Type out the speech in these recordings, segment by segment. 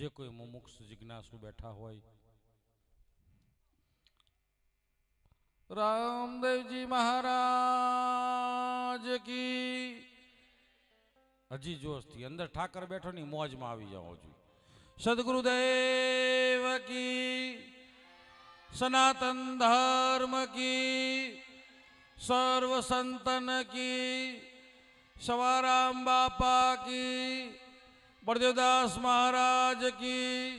જે કોઈ મુમુક્ષ જિજ્ઞાસુ બેઠા હોય. રામદેવજી મહારાજ કી હજી જોશથી અંદર ઠાકર બેઠો ની મોજમાં આવી જાઓ છું. સદગુરુદેવ કી, સનાતન ધર્મ કી સર્વ સંતન કી, સવારામ બાપા કી प्रद्योदास महाराज की,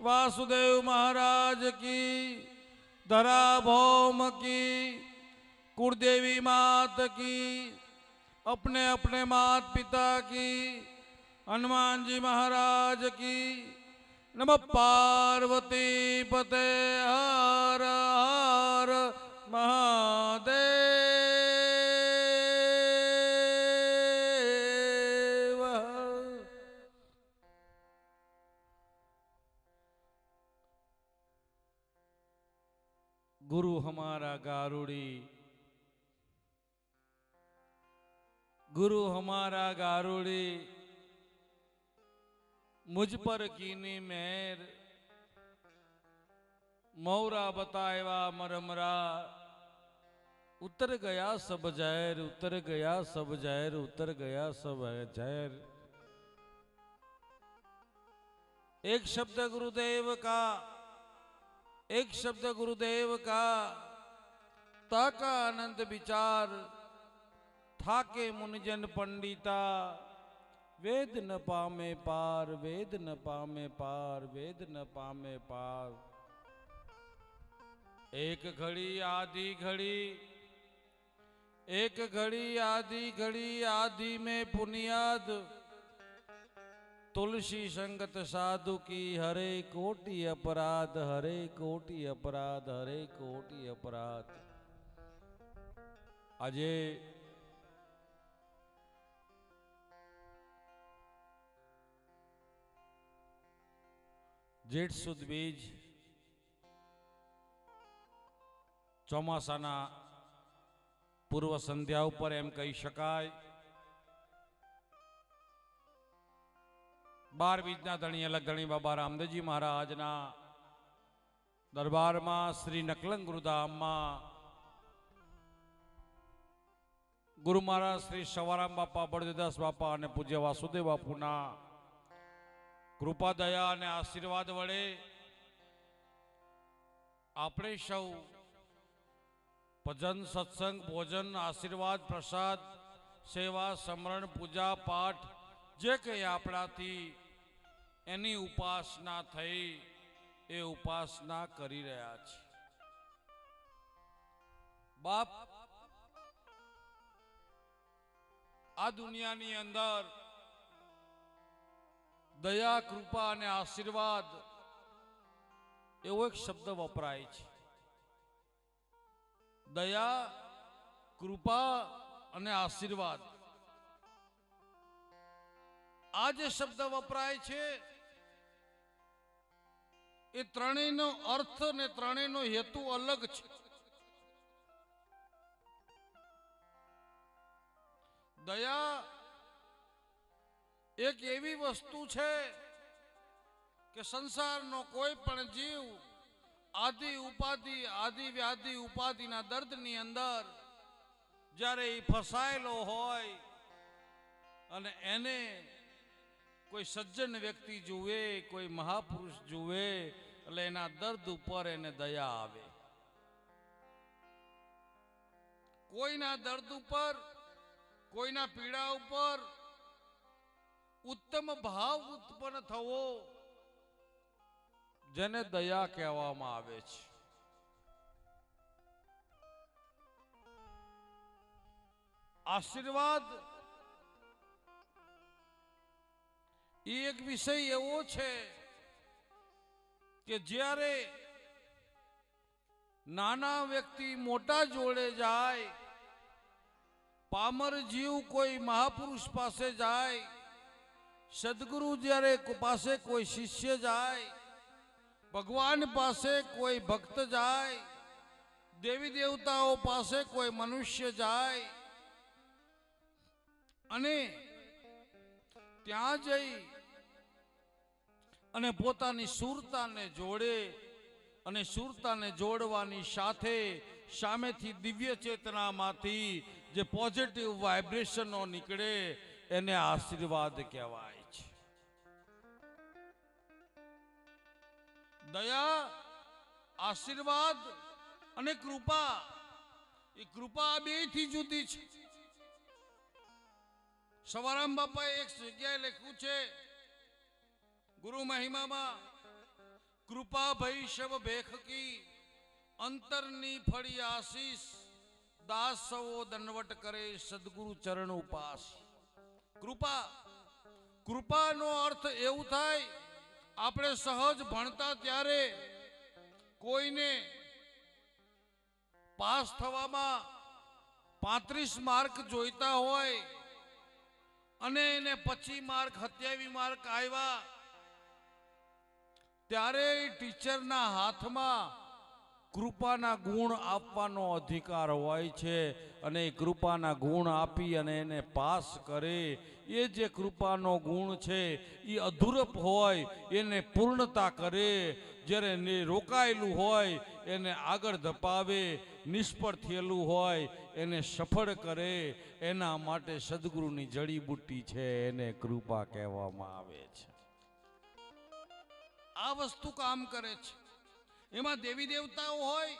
वासुदेव महाराज की धरा भौम की कुरदेवी मात की अपने अपने मात पिता की, हनुमान जी महाराज की। नम पार्वती पते हर हर महादेव। गारुड़ी गुरु हमारा गारुड़ी, मुझ पर कीनी मेर, मौरा बताएवा मरमरा। उतर गया सब जैर, उतर गया सब जैर, उतर गया सब जैर। एक शब्द गुरुदेव का, एक शब्द गुरुदेव का। ताका अनंत विचार, थाके मुनिजन पंडिता। वेद न पामे पार, वेद न पामे पार, वेद न पामे पार। एक घड़ी आधी घड़ी, एक घड़ी आधी घड़ी, आधी में पुनियाद। तुलसी संगत साधु की हरे कोटि अपराध, हरे कोटि अपराध, हरे कोटि अपराध। આજે જેઠ સુદ બીજ ચોમાસાના પૂર્વ સંધ્યા ઉપર એમ કહી શકાય. બાર બીજના ધણી અલગ ધણી બાબા રામદેવજી મહારાજના દરબારમાં શ્રી નકલંગ ગુરુધામમાં ગુરુ મહારાજ શ્રી સવારામ બાપા બળદેદાસ બાપા અને પૂજ્ય વાસુદેવ બાપુના કૃપા દયા અને આશીર્વાદ વડે આપણે સૌ ભજન, સત્સંગ, ભોજન, આશીર્વાદ, પ્રસાદ, સેવા, સમરણ, પૂજા, પાઠ જે કંઈ આપણાથી એની ઉપાસના થઈ એ ઉપાસના કરી રહ્યા છે. બાપ આ દુનિયાની અંદર દયા, કૃપા અને આશીર્વાદ એવો એક શબ્દ વપરાય છે. દયા, કૃપા અને આશીર્વાદ. આ જે શબ્દ વપરાય છે, એ ત્રણેયનો અર્થ ને ત્રણેયનો હેતુ અલગ છે. દયા એક એવી વસ્તુ છે કે સંસારનો કોઈ પણ જીવ આદિ ઉપાધિ, આદિ વ્યાધિ ઉપાધિના દર્દની અંદર જ્યારે એ ફસાયેલો હોય અને એને કોઈ સજ્જન વ્યક્તિ જુએ, કોઈ મહાપુરુષ જુએ, એટલે એના દર્દ ઉપર એને દયા આવે. કોઈના દર્દ ઉપર કોઈના પીડા ઉપર ઉત્તમ ભાવ ઉત્પન્ન થવો જેને દયા કહેવામાં આવે છે. આશીર્વાદ એ એક વિષય એવો છે કે જ્યારે નાના વ્યક્તિ મોટા જોડે જાય પામર જીવ કોઈ મહાપુરુષ પાસે જાય, સદગુરુ જ્યારે પાસે કોઈ શિષ્ય જાય, ભગવાન પાસે કોઈ ભક્ત જાય, દેવી દેવતાઓ પાસે કોઈ મનુષ્ય જાય, અને ત્યાં જઈ અને પોતાની સુરતાને જોડે અને સુરતાને જોડવાની સાથે સામેથી દિવ્ય ચેતનામાંથી જે પોઝિટિવ વાઇબ્રેશનો નીકળે, એને આશીર્વાદ કહેવાય છે. દયા, આશીર્વાદ અને કૃપા, એ કૃપા બે બેથી જુદી છે. સવારામ બાપાએ એક જગ્યાએ લખ્યું છે, ગુરુ મહિમામાં કૃપા ભૈષવ ભેખકી અંતરની ફળી આશીષ દાસ સવો દંડવટ કરે સદગુરુ ચરણ ઉપાસ. કૃપા, કૃપાનો અર્થ એવું થાય, આપણે સહજ ભણતા ત્યારે કોઈને પાસ થવામાં પાંત્રીસ માર્ક જોઈતા હોય અને એને પચી માર્ક, સત્યાવી માર્ક આવ્યા, ત્યારે ટીચરના હાથમાં કૃપાના ગુણ આપવાનો અધિકાર હોય છે અને એ કૃપાના ગુણ આપી અને એને પાસ કરે. એ જે કૃપાનો ગુણ છે, એ અધૂરપ હોય, એને પૂર્ણતા કરે. જ્યારે ને રોકાયેલું હોય, એને આગળ ધપાવે, નિષ્ફળ થયેલું હોય, એને સફળ કરે. એના માટે સદગુરુની જડીબુટ્ટી છે, એને કૃપા કહેવામાં આવે છે. આ વસ્તુ કામ કરે છે. એમાં દેવી દેવતાઓ હોય,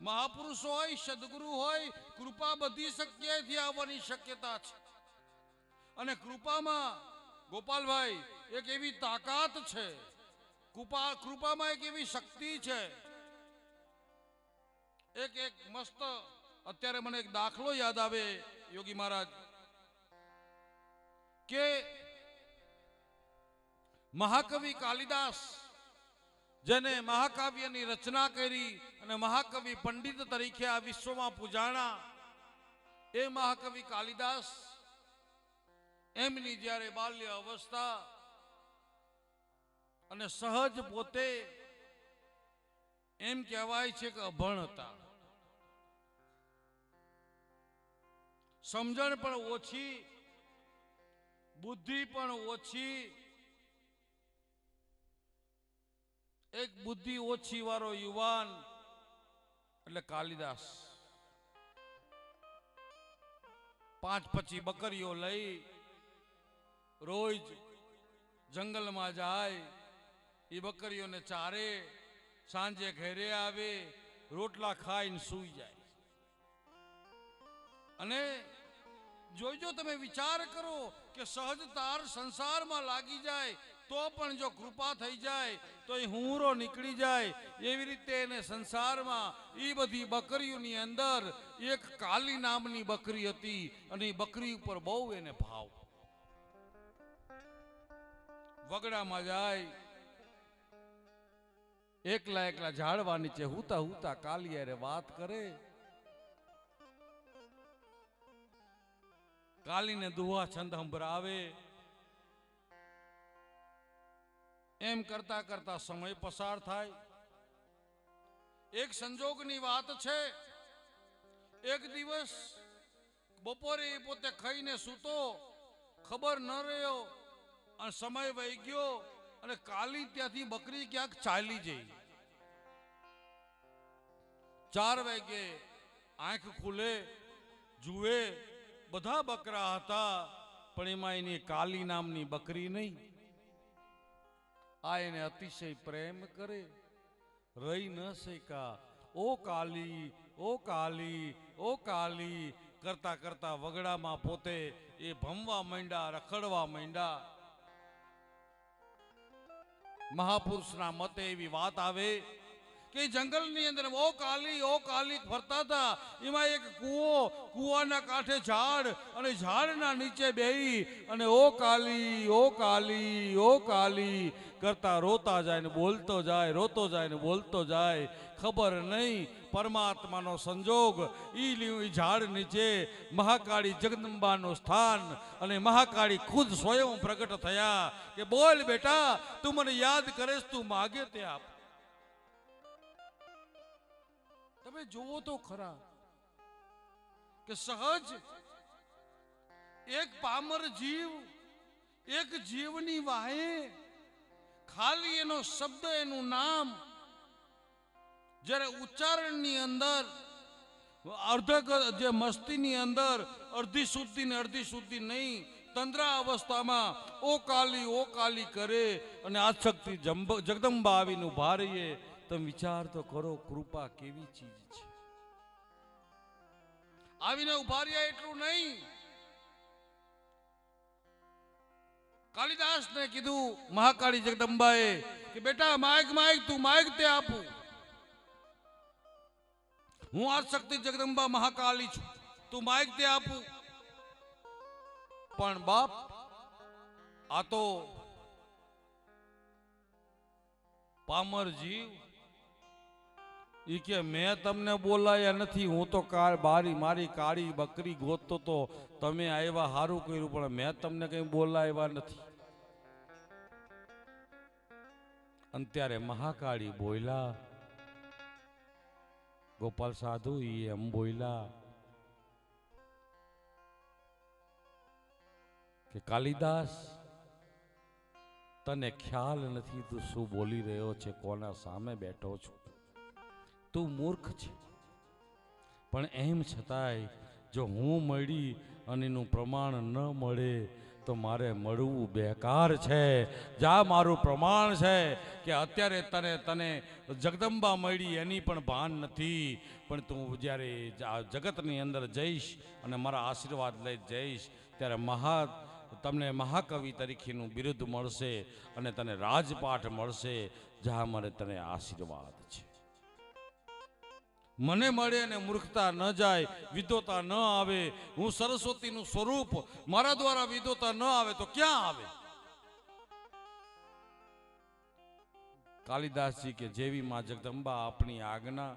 મહાપુરુષો હોય, સદગુરુ હોય, કૃપા બધી શક્યથી આવવાની શક્યતા છે. અને કૃપામાં, ગોપાલભાઈ, એક એવી તાકાત છે, કૃપા, કૃપામાં એક એવી શક્તિ છે. એક એક મસ્ત, અત્યારે મને એક દાખલો યાદ આવે, યોગી મહારાજ, કે મહાકવિ કાલિદાસ જેને મહાકાવ્યની રચના કરી અને મહાકવિ પંડિત તરીકે આ વિશ્વમાં પૂજાણા. એ મહાકવિ કાલિદાસ, એમની જ્યારે બાલ્ય અવસ્થા અને સહજ પોતે એમ કહેવાય છે કે અભણ હતા સમજણ પણ ઓછી, બુદ્ધિ પણ ઓછી એક બુદ્ધિ ઓછી વાળો યુવાન એટલે કાલિદાસ. પાંચ પછી બકરીઓ લઈ રોજ જંગલમાં જાય એ બકરીઓને ચારે, સાંજે ઘેરે આવે, રોટલા ખાઈને સૂઈ જાય. અને જોઈજો તમે વિચાર કરો કે સહજતાર સંસારમાં લાગી જાય તો પણ જો કૃપા થઈ જાય તો એ હુંરો નીકળી જાય. એવી રીતે એને સંસારમાં એ બધી બકરીઓની અંદર એક કાલી નામની બકરી હતી અને એ બકરી ઉપર બહુ એને ભાવ. વગડામાં જાય, એકલા એકલા ઝાડવા નીચે હુતા હુતા કાલિયારે વાત કરે. કાલીને દુહા છંદ સંભળાવે. એમ કરતા કરતા સમય પસાર થાય. એક સંજોગની વાત છે, એક દિવસ બપોરે પોતે ખાઈને સૂતો, ખબર ન રહ્યો, અને સમય વહી ગયો, અને કાલી ત્યાંથી બકરી ક્યાંક ચાલી જઈ ચાર વાગે આંખ ખુલે, જુએ, બધા બકરા હતા, પણ એમાં એની કાલી નામની બકરી નહીં. આ એને અતિશય પ્રેમ કરે. રહી ન શકા. ઓ કાલી ઓ કાલી ઓ કાલી, કરતા કરતા વગડામાં પોતે એ ભમવા માંડ્યા, રખડવા માંડ્યા. મહાપુરુષના મતે એવી વાત આવે કે જંગલની અંદર ઓ કાલી ઓ કાલી ફરતા હતા. એમાં એક કૂવો, કૂવાના કાંઠે ઝાડ અને ઝાડના નીચે બેહી અને ઓ કાલી ઓ કાલી ઓ કાલી કરતા રોતા જાય ને બોલતો જાય, રોતો જાય ને બોલતો જાય. ખબર નહીં પરમાત્માનો સંજોગ. ઈ ઝાડ નીચે મહાકાળી જગદંબાનું સ્થાન અને મહાકાળી ખુદ સ્વયં પ્રગટ થયા કે બોલ બેટા, તું મને યાદ કરેશ, તું માગે તે આપ. તમે જોવો તો ખરા કે સહજ એક પામર જીવ, એક જીવની વાહે ખાલી એનો શબ્દ, એનું નામ જ્યારે ઉચ્ચારણની અંદર અર્ધ જે મસ્તીની અંદર અડધી શુદ્ધિ ને અડધી શુદ્ધિ નહીં, તંદ્રા અવસ્થામાં ઓ કાલી ઓ કાલી કરે અને આ શક્તિ જગદંબા આવીને ઊભા રહીએ. તમે વિચાર તો કરો, કૃપા કેવી ચીજ છે. આવીને ઊભા રહ્યા એટલું નહીં. કાલિદાસને કીધું, મહાકાળી જગદંબાએ, કે બેટા, માયક માયક, તું માયક તે આપું. હું આ શક્તિ જગદંબા મહાકાલી છું. તું માયક તે આપું. પણ બાપ, આ તો પામર જીવ ઈ કે, મેં તમને બોલાયા નથી, હું તો બારી, મારી કાળી બકરી ગોતતો તો તમે આવ્યા સારું કર્યું, પણ મેં તમને કઈ બોલાવ્યા નથી. અને મહાકાળી બોલા ગોપાલ સાધુ એમ બોયલા કે, કાલિદાસ, તને ખ્યાલ નથી તું શું બોલી રહ્યો છે, કોના સામે બેઠો છું? તું મૂર્ખ છે. પણ એમ છતાંય જો હું મળી અને એનું પ્રમાણ ન મળે, તો મારે મળવું બેકાર છે. જા, મારું પ્રમાણ છે કે અત્યારે તને તને જગદંબા મળી એની પણ ભાન નથી. પણ તું જ્યારે જગતની અંદર જઈશ અને મારા આશીર્વાદ લઈ જઈશ, ત્યારે મહા, તમને મહાકવિ તરીકેનું બિરુદ મળશે અને તને રાજપાઠ મળશે, જ્યાં મને તને આશીર્વાદ છે. મને મળે અને મૂર્ખતા ન જાય વિદ્વતા ન આવે, હું સરસ્વતીનું સ્વરૂપ, મારા દ્વારા વિદ્વતા ન આવે તો ક્યાં આવે? કાલિદાસજી કે, જેવી માં જગદંબા આપણી આજ્ઞા.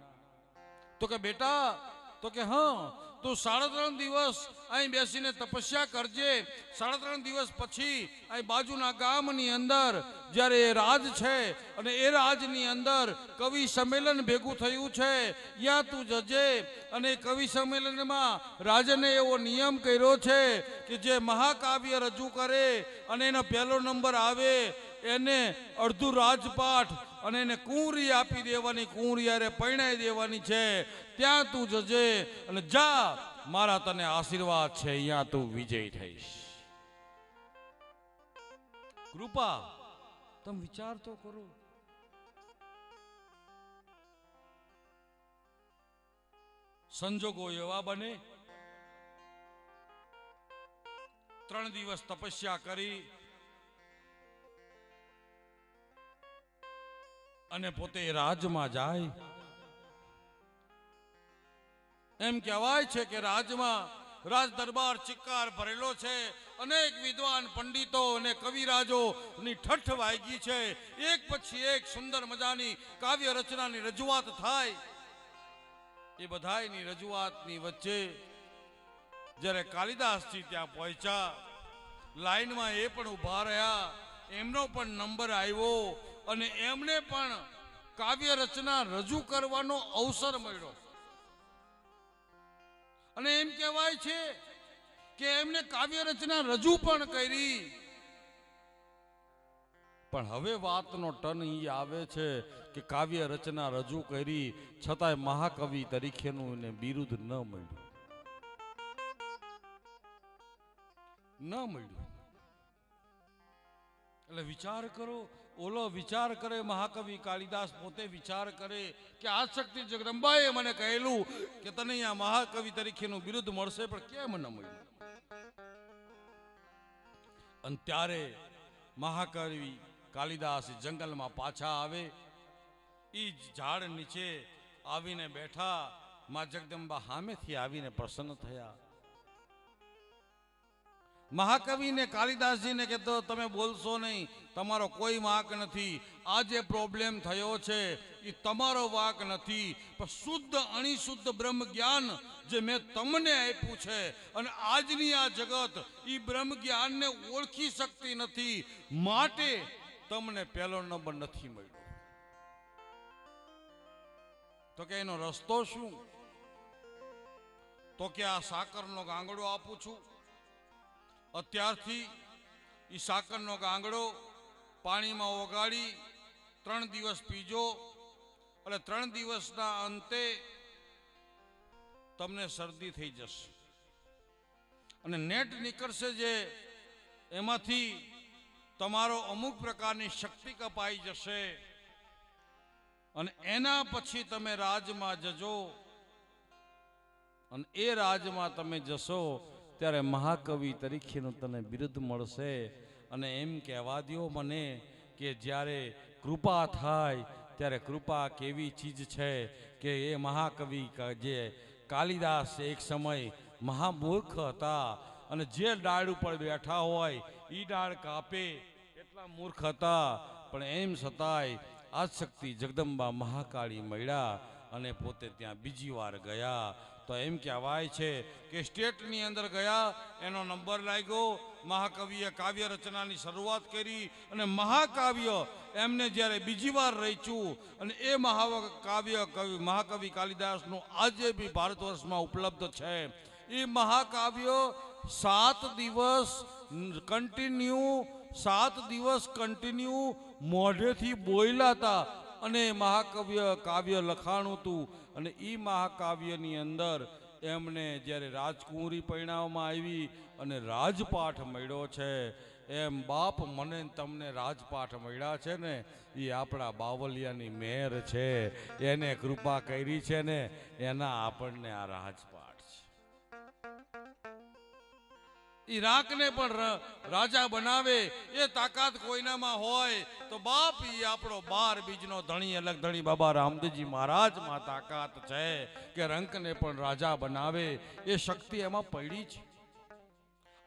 તો કે, બેટા, તો કે, હા તું સાડા ત્રણ દિવસ અહીં બેસીને તપસ્યા કરજે. સાડા ત્રણ દિવસ પછી અહીં બાજુના ગામની અંદર જ્યારે એ રાજ છે અને એ રાજની અંદર કવિ સંમેલન ભેગું થયું છે ત્યાં તું જજે. અને કવિ સંમેલનમાં રાજને એવો નિયમ કર્યો છે કે જે મહાકાવ્ય રજૂ કરે અને એનો પહેલો નંબર આવે, એને અડધું રાજપાઠ અને એને કુંરી આપી દેવાની, કુંવરી હારે પરણાઈ દેવાની છે. ત્યાં તું જજે અને જા, મારા તને આશીર્વાદ છે. અહીંયા તું વિજય થઈશ. કૃપા, તમે વિચાર તો કરો. સંજોગો એવા બને. ત્રણ દિવસ તપસ્યા કરી. અને પોતે રાજમાં જાય. એમ કહેવાય છે કે રાજમાં રાજ દરબાર ચિક્કાર ભરેલો છે. અનેક વિદ્વાન પંડિતો અને કવિરાજો ની ઠઠ વાગી છે. એક પછી એક સુંદર મજાની કાવ્ય રચનાની રજૂઆત થાય. એ બધાયની રજૂઆતની વચ્ચે જ્યારે કાલિદાસજી ત્યાં પહોંચ્યા, લાઈનમાં એ પણ ઊભા રહ્યા, એમનો પણ નંબર આવ્યો. અને એમને પણ કાવ્ય રચના રજૂ કરવાનો અવસર મળ્યો. અને એમ કહેવાય છે કે એમને કાવ્ય રચના રજૂ પણ કરી. પણ હવે વાતનો ટન ઈ આવે છે કે કાવ્ય રચના રજૂ કરી છતાંય મહાકવિ તરીકેનું એને બિરુદ ન મળ્યું. ન મળ્યું. એટલે વિચાર કરો, ઓલો વિચાર કરે, મહાકવિ કાલિદાસ પોતે વિચાર કરે કે આ શક્તિ જગદંબાએ મને કહેલું કે તને અહીંયા મહાકવિ તરીકેનું બિરુદ મળશે, પણ કેમ ન મળ્યું? અને ત્યારે મહાકવિ કાલિદાસ જંગલમાં પાછા આવે એ ઝાડ નીચે આવીને બેઠા, મા જગદંબા સામેથી આવીને પ્રસન્ન થયા. મહાકવિને કાલિદાસજીને કહેતો તમે બોલશો નહીં, તમારો કોઈ વાંક નથી. આ જે પ્રોબ્લેમ થયો છે એ તમારો વાંક નથી. પણ શુદ્ધ, અણિશુદ્ધ બ્રહ્મ જ્ઞાન જે મેં તમને આપ્યું છે અને આજની આ જગત એ બ્રહ્મ જ્ઞાનને ઓળખી શકતી નથી. માટે તમને પહેલો નંબર નથી મળ્યો. તો કે એનો રસ્તો શું? તો કે આ સાકરનો ગાંગડો આપું છું. અત્યારથી એ સાકરનો ગાંગડો પાણીમાં ઓગાળી ત્રણ દિવસ પીજો એટલે ત્રણ દિવસના અંતે તમને શરદી થઈ જશે. અને નેટ નીકળશે જે એમાંથી તમારો અમુક પ્રકારની શક્તિ કપાઈ જશે. અને એના પછી તમે રાજમાં જજો. અને એ રાજમાં તમે જશો ત્યારે મહાકવિ તરીકેનું તને બિરુદ મળશે. અને એમ કહેવા દો મને કે જ્યારે કૃપા થાય, ત્યારે કૃપા કેવી ચીજ છે કે એ મહાકવિ જે કાલિદાસ એક સમય મહામૂર્ખ હતા અને જે ડાળ ઉપર બેઠા હોય એ ડાળ કાપે એટલા મૂર્ખ હતા. પણ એમ છતાંય શક્તિ જગદંબા મહાકાળી મળ્યા અને પોતે ત્યાં બીજી વાર ગયા. તો એમ કહેવાય છે કે સ્ટેટની અંદર ગયા, એનો નંબર લાગ્યો, મહાકવિએ કાવ્ય રચનાની શરૂઆત કરી અને મહાકાવ્ય એમને જ્યારે બીજી વાર રચ્યું અને એ મહાકાવ્ય કવિ, મહાકવિ કાલિદાસનું આજે બી ભારત વર્ષમાં ઉપલબ્ધ છે. એ મહાકાવ્ય સાત દિવસ કન્ટિન્યુ સાત દિવસ કન્ટિન્યુ મોઢેથી બોયલા હતા. અને મહાકાવ્ય કાવ્ય લખાણું હતું. અને એ મહાકાવ્યની અંદર એમને જ્યારે રાજકુંવરી પરિણામમાં આવી અને રાજપાઠ મળ્યો છે, એમ બાપ મને તમને રાજપાઠ મળ્યા છે ને એ આપણા બાવલિયાની મેર છે. એને કૃપા કરી છે ને, એના આપણને આ રાજપાઠ ઈ રાખને પણ રાજા બનાવે, એ તાકાત કોઈનામાં હોય, તો બાપ એ આપણો બાર બીજનો ધણી, અલગ ધણી બાબા રામદેવજી મહારાજમાં તાકાત છે કે રંકને પણ રાજા બનાવે, એ શક્તિ એમાં પડી છે.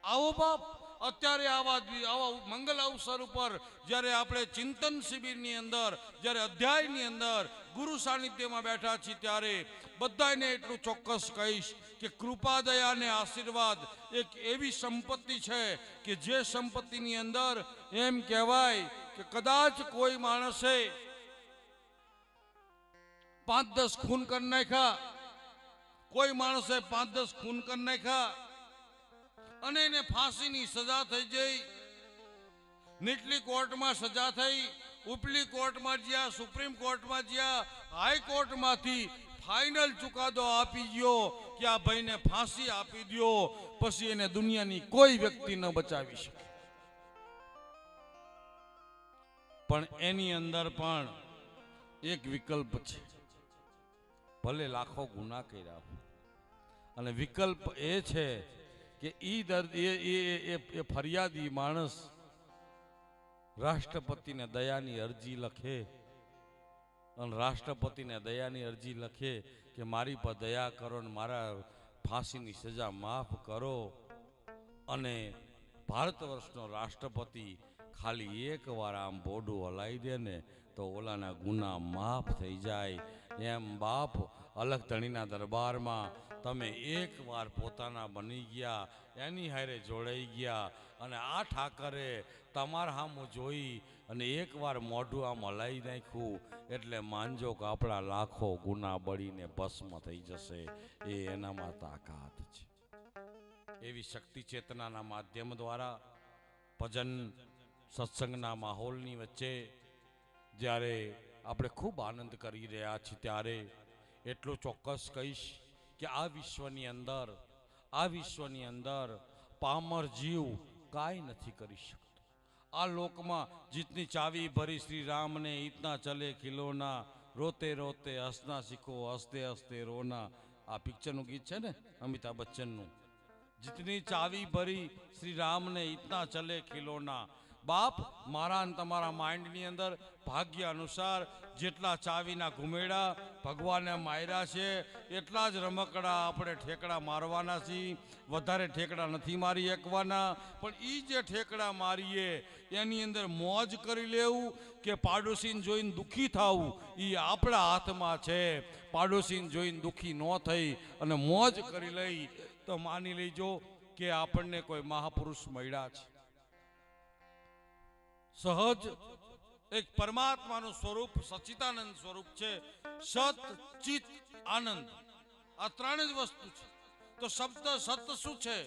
આવો બાપ, અત્યારે આવા આવા મંગલ અવસર ઉપર જ્યારે આપણે ચિંતન શિબિરની અંદર, જ્યારે અધ્યાયની અંદર ગુરુ સાનિધ્યમાં બેઠા છીએ ત્યારે બધાને એટલું ચોક્કસ કહીશ કે કૃપા દયા આશીર્વાદ એક એવી સંપત્તિ છે કે જે સંપત્તિની અંદર એમ કહેવાય કે કદાચ કોઈ માણસે પાંચ દસ ખૂન કરી નાખ્યા, કોઈ માણસે પાંચ દસ ખૂન કરી નાખ્યા અને એને ફાંસીની સજા થઈ જઈ નીટલી કોર્ટમાં સજા થઈ ઉપલી કોર્ટમાં જ્યાં, સુપ્રીમ કોર્ટમાં જ્યાં હાઈકોર્ટમાંથી ફાઇનલ ચુકાદો આપી ગયો કે આ ભાઈને ફાંસી આપી દો પછી એને દુનિયાની કોઈ વ્યક્તિ ન બચાવી શકે. પણ એની અંદર પણ એક વિકલ્પ છે. ભલે લાખો ગુના કર્યા અને વિકલ્પ એ છે કે એ દર્દ એ ફરિયાદી માણસ રાષ્ટ્રપતિને દયાની અરજી લખે. અને રાષ્ટ્રપતિને દયાની અરજી લખે કે મારી પર દયા કરો ને મારા ફાંસીની સજા માફ કરો. અને ભારત વર્ષનો રાષ્ટ્રપતિ ખાલી એક વાર આમ બોડું હલાવી દે ને તો ઓલાના ગુના માફ થઈ જાય. એમ બાપ અલગ ધણીના દરબારમાં તમે એકવાર પોતાના બની ગયા, એની હારે જોડાઈ ગયા અને આ ઠાકરે તમારા હામું જોઈ અને એકવાર મોઢું આમ હલાવી નાખ્યું. એટલે માનજો કે આપણા લાખો ગુના બળીને ભસ્મ થઈ જશે. એ એનામાં તાકાત છે. એવી શક્તિ ચેતનાના માધ્યમ દ્વારા ભજન સત્સંગના માહોલની વચ્ચે જ્યારે આપણે ખૂબ આનંદ કરી રહ્યા છીએ ત્યારે એટલું ચોક્કસ કહીશ કે આ વિશ્વની અંદર, આ વિશ્વની અંદર પામર જીવ કાંઈ નથી કરી શકતો. આ લોકમાં જીતની ચાવી ભરી શ્રી રામને ઈતના ચલે ખીલોના, રોતે રોતે હસના શીખો, હસતે હસતે રોના. આ પિક્ચરનું ગીત છે ને, અમિતાભ બચ્ચનનું? જીતની ચાવી ભરી શ્રી રામને ઈતના ચલે ખીલોના બાપ, મારા અને તમારા માઇન્ડની અંદર ભાગ્ય અનુસાર જેટલા ચાવીના ઘુમેડા ભગવાને માર્યા છે, એટલા જ રમકડા આપણે ઠેકડા મારવાના છીએ. વધારે ઠેકડા નથી મારી એકવાના, પણ એ જે ઠેકડા મારીએ, એની અંદર મોજ કરી લેવું કે પાડોશીને જોઈને દુઃખી થવું એ આપણા હાથમાં છે. પાડોશીને જોઈને દુઃખી ન થઈ અને મોજ કરી લઈ, તો માની લેજો કે આપણને કોઈ મહાપુરુષ મળ્યા છે. સહજ એક પરમાત્માનું સ્વરૂપ સચિતાનંદ સ્વરૂપ છે. સત, ચિત, આનંદ. આ ત્રણ જ વસ્તુ છે. તો શબ્દ સત શું છે?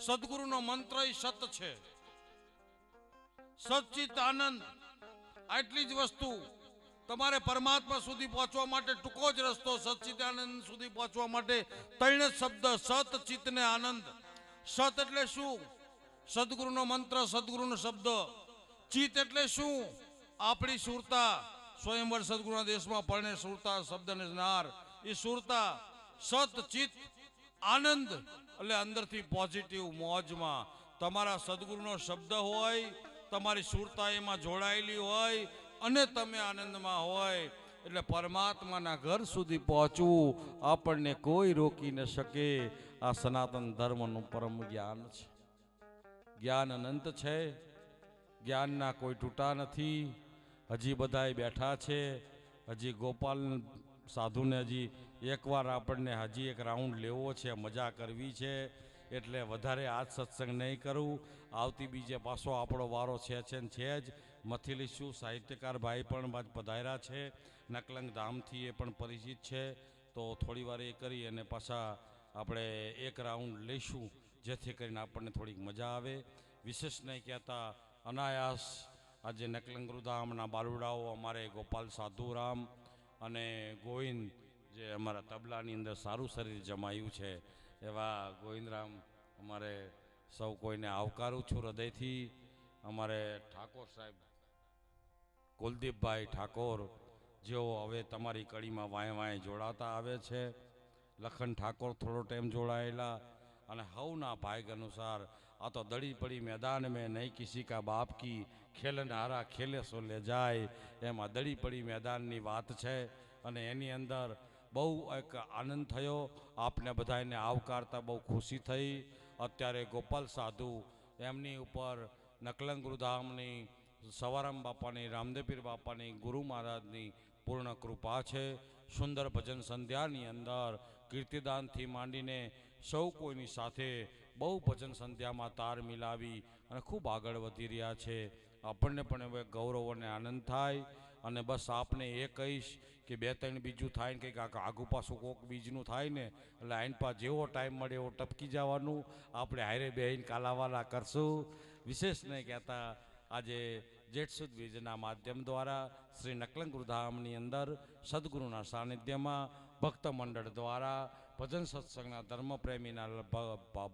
સદગુરુનો મંત્ર એ સત છે. સચિત આનંદ. આટલી જ વસ્તુ તમારે પરમાત્મા સુધી પહોંચવા માટે ટૂંકો જ રસ્તો સચ્ચિદાનંદ સુધી પહોંચવા માટે ત્રણ જ શબ્દ સત ચિત્ત ને આનંદ. સત એટલે શું? સદગુરુનો મંત્ર, સદગુરુનો શબ્દ. ચિત્ત એટલે શું? આપણી સુરતા સ્વયંવર સદગુરુના દેશમાં પરણે સુરતા શબ્દને નાર. એ સુરતા સત, ચિત્ત, આનંદ એટલે અંદરથી પોઝિટિવ મોજમાં. તમારા સદગુરુનો શબ્દ હોય, તમારી સુરતા એમાં જોડાયેલી હોય અને તમે આનંદમાં હોય, એટલે પરમાત્માના ઘર સુધી પહોંચવું આપણને કોઈ રોકી ન શકે. આ સનાતન ધર્મનું પરમ જ્ઞાન છે. જ્ઞાન અનંત છે. જ્ઞાનના કોઈ તૂટા નથી. હજી બધાય બેઠા છે. હજી ગોપાલ સાધુને હજી એકવાર આપણને હજી એક રાઉન્ડ લેવો છે, મજા કરવી છે, એટલે વધારે આજ સત્સંગ નહીં કરું. આવતી બીજે પાછો આપણો વારો છે છે ને છે જ. મથિલીશું સાહિત્યકાર ભાઈ પણ પધાર્યા છે. નકલંગ ધામથી એ પણ પરિચિત છે. તો થોડી વાર એ કરી અને પાછા આપણે એક રાઉન્ડ લઈશું, જેથી કરીને આપણને થોડીક મજા આવે. વિશેષ નહીં કહેતા અનાયાસ આજે નકલંગરુધામના બાલુડાઓ, અમારે ગોપાલ સાધુરામ અને ગોવિંદ જે અમારા તબલાની અંદર સારું શરીર જમાયું છે, એવા ગોવિંદરામ અમારે સૌ કોઈને આવકારું છું હૃદયથી. અમારે ઠાકોર સાહેબ, કુલદીપભાઈ ઠાકોર, જેઓ હવે તમારી કડીમાં વાંય વાંય જોડાતા આવે છે. લખન ઠાકોર થોડો ટાઈમ જોડાયેલા અને હવના ભાગ અનુસાર આ તો દડી પડી મેદાન મેં નહીં કિસી કા બાપ કી. ખેલન હારા ખેલે સો લે જાય. એમાં દડી પડી મેદાનની વાત છે અને એની અંદર બહુ એક આનંદ થયો. આપને બધાને આવકારતા બહુ ખુશી થઈ. અત્યારે ગોપાલ સાધુ એમની ઉપર નકલંગ ગુરુધામની સવારામ બાપાની રામદેવીર બાપાની, ગુરુ મહારાજની પૂર્ણ કૃપા છે. સુંદર ભજન સંધ્યાની અંદર કીર્તિદાનથી માંડીને સૌ કોઈની સાથે બહુ ભજન સંધ્યામાં તાર મિલાવી અને ખૂબ આગળ વધી રહ્યા છે. આપણને પણ હવે ગૌરવ અને આનંદ થાય અને બસ આપને એ કહીશ કે બે ત્રણ બીજું થાય ને કંઈક આગુ પાછું કોક બીજનું થાય ને, એટલે આઈન પા જેવો ટાઈમ મળે એવો ટપકી જવાનું આપણે હારે બેહીને કાલાવાલા કરશું. વિશેષ નહીં કહેતા, આજે જેઠસુદ બીજના માધ્યમ દ્વારા શ્રી નકલંગુરધામની અંદર સદગુરુના સાનિધ્યમાં ભક્ત મંડળ દ્વારા ભજન સત્સંગના ધર્મપ્રેમીના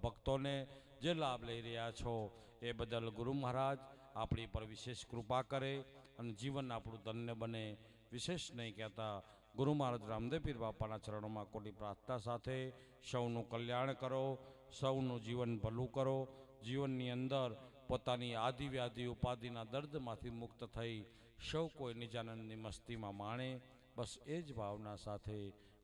ભક્તોને જે લાભ લઈ રહ્યા છો, એ બદલ ગુરુ મહારાજ આપણી પર વિશેષ કૃપા કરે અને જીવન આપણું ધન્ય બને. વિશેષ નહીં કહેતા ગુરુ મહારાજ રામદેવપીર બાપાના ચરણોમાં કોટી પ્રાર્થના સાથે સૌનું કલ્યાણ કરો, સૌનું જીવન ભલું કરો. જીવનની અંદર પોતાની આદિ વ્યાધિ ઉપાધિના દર્દમાંથી મુક્ત થઈ સૌ કોઈ નિજાનંદની મસ્તીમાં માણે. બસ એ જ ભાવના સાથે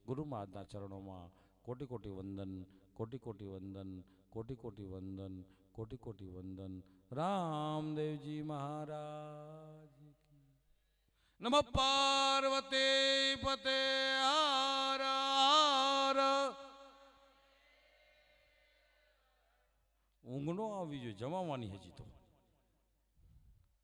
ગુરુ મહારાજના ચરણોમાં કોટી કોટી વંદન કોટી કોટી વંદન કોટી કોટી વંદન કોટી કોટી વંદન રામદેવજી મહારાજ નમ પાર્વતે પતે હાર હાર ઊંઘ આવી જોઈએ જમાવાની હજી તો.